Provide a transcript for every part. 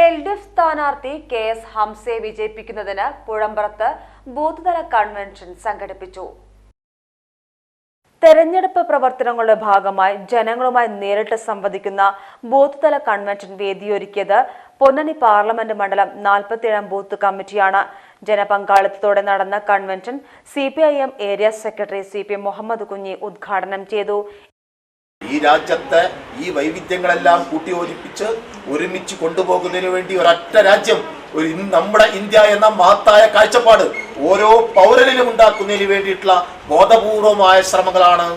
L D F സ്ഥാനാർത്ഥി K S ഹംസയെ വിജയിപ്പിക്കുന്നതിന് പുഴമ്പറത്ത് ബൂത്ത് തല കൺവെൻഷൻ സംഘടിപ്പിച്ചു. തെരഞ്ഞെടുപ്പ് പ്രവർത്തനങ്ങളുടെ ഭാഗമായി ജനങ്ങളുമായി നേരിട്ട് സംവദിക്കുന്ന ബൂത്ത് തല കൺവെൻഷൻ വേദിയൊരുക്കിയത് പൊന്നണി പാർലമെന്റ് മണ്ഡലം നാൽപ്പത്തിയേഴാം ബൂത്ത് കമ്മിറ്റിയാണ്. ജനപങ്കാളിത്തത്തോടെ നടന്ന convention C area secretary C P Muhammad Kunhi ഉദ്ഘാടനം ചെയ്തു. ഈ രാജ്യത്തെ ഈ വൈവിധ്യങ്ങളെല്ലാം കൂട്ടിയോജിപ്പിച്ച് ഒരുമിച്ച് കൊണ്ടുപോകുന്നതിന് വേണ്ടി ഒരൊറ്റ രാജ്യം ഒരു നമ്മുടെ ഇന്ത്യ എന്ന മഹത്തായ കാഴ്ചപ്പാട് ഓരോ പൗരനിലും ഉണ്ടാക്കുന്നതിന് വേണ്ടിയിട്ടുള്ള ബോധപൂർവമായ ശ്രമങ്ങളാണ്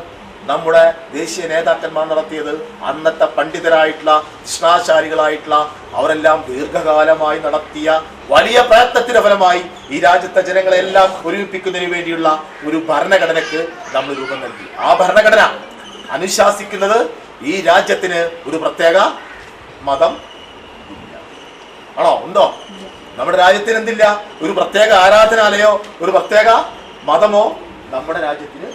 നമ്മുടെ ദേശീയ നേതാക്കന്മാർ നടത്തിയത്. അന്നത്തെ പണ്ഡിതരായിട്ടുള്ള കൃഷ്ണാചാരികളായിട്ടുള്ള അവരെല്ലാം ദീർഘകാലമായി നടത്തിയ വലിയ പ്രയത്നത്തിന്റെ ഫലമായി ഈ രാജ്യത്തെ ജനങ്ങളെല്ലാം ഒരുമിപ്പിക്കുന്നതിന് വേണ്ടിയുള്ള ഒരു ഭരണഘടനയ്ക്ക് നമ്മൾ രൂപം നൽകി. ആ ഭരണഘടന അനുശാസിക്കുന്നത് ഈ രാജ്യത്തിന് ഒരു പ്രത്യേക മതം. ആണോ? ഉണ്ടോ? നമ്മുടെ രാജ്യത്തിന് എന്തില്ല? ഒരു പ്രത്യേക ആരാധനാലയോ ഒരു പ്രത്യേക മതമോ നമ്മുടെ രാജ്യത്തിന്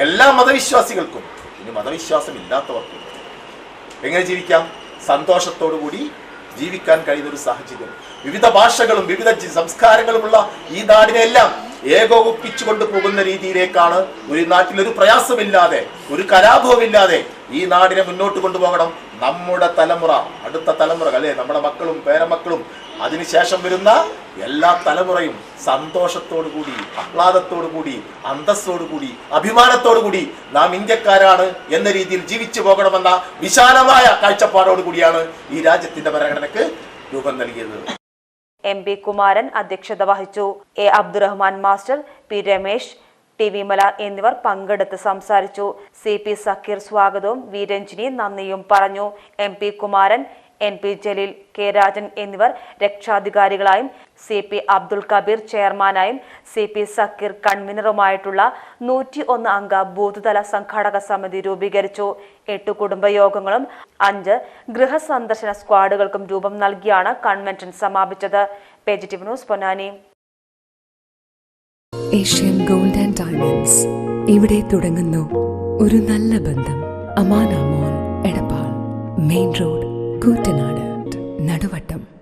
എല്ലാ മതവിശ്വാസികൾക്കും ഇനി മതവിശ്വാസം ഇല്ലാത്തവർക്കും എങ്ങനെ ജീവിക്കാം? സന്തോഷത്തോടു കൂടി ജീവിക്കാൻ കഴിയുന്ന ഒരു സാഹചര്യം. വിവിധ ഭാഷകളും വിവിധ സംസ്കാരങ്ങളുമുള്ള ഈ നാടിനെല്ലാം ഏകോപിപ്പിച്ചു കൊണ്ടുപോകുന്ന രീതിയിലേക്കാണ് ഒരു നാട്ടിൽ ഒരു പ്രയാസമില്ലാതെ ഒരു കലാപവുമില്ലാതെ ഈ നാടിനെ മുന്നോട്ട് കൊണ്ടുപോകണം. നമ്മുടെ തലമുറ അടുത്ത തലമുറ അല്ലെ? നമ്മുടെ മക്കളും പേരമക്കളും അതിനുശേഷം വരുന്ന എല്ലാ തലമുറയും സന്തോഷത്തോടു കൂടി ആഹ്ലാദത്തോടു കൂടി അന്തസ്സോടു കൂടി അഭിമാനത്തോടു കൂടി നാം ഇന്ത്യക്കാരാണ് എന്ന രീതിയിൽ ജീവിച്ചു പോകണമെന്ന വിശാലമായ കാഴ്ചപ്പാടോടു കൂടിയാണ് ഈ രാജ്യത്തിന്റെ ഭരണഘടനയ്ക്ക് രൂപം നൽകിയത്. എം പി കുമാരൻ അധ്യക്ഷത വഹിച്ചു. A Abdurahman master P Ramesh T Vimala എന്നിവർ പങ്കെടുത്ത് സംസാരിച്ചു. സി പി സക്കീർ സ്വാഗതവും വി രഞ്ജിനി നന്ദിയും പറഞ്ഞു. M P Kumaran N P Jaleel K Rajan എന്നിവർ രക്ഷാധികാരികളായും സി പി അബ്ദുൽ കബീർ ചെയർമാനായും സി പി സക്കീർ കൺവീനറുമായിട്ടുള്ള നൂറ്റി ഒന്ന് അംഗ ബൂത്ത്തല സംഘാടക സമിതി രൂപീകരിച്ചു. എട്ട് കുടുംബയോഗങ്ങളും അഞ്ച് ഗൃഹസന്ദർശന സ്ക്വാഡുകൾക്കും രൂപം നൽകിയാണ് convention സമാപിച്ചത്. News Ponnani. Asian gold and diamonds. ഇവിടെ തുടങ്ങുന്നു ഒരു നല്ല ബന്ധം. അമാനാമോൻ എടപ്പാൾ മെയിൻ റോഡ്. കൂറ്റനാട്. നടുവട്ടം.